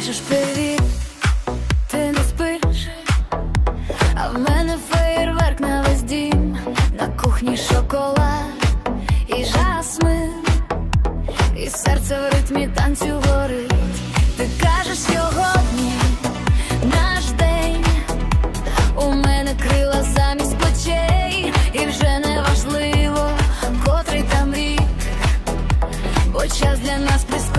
пишеш привіт, ти не спиш, а в мене феєрверк на весь дім, на кухні шоколад і жасмин, і серце в ритмі танцю горить. Ти кажеш сьогодні наш день, у мене крила замість плечей, і вже не важливо, котрий там рік, бо час для нас присутній.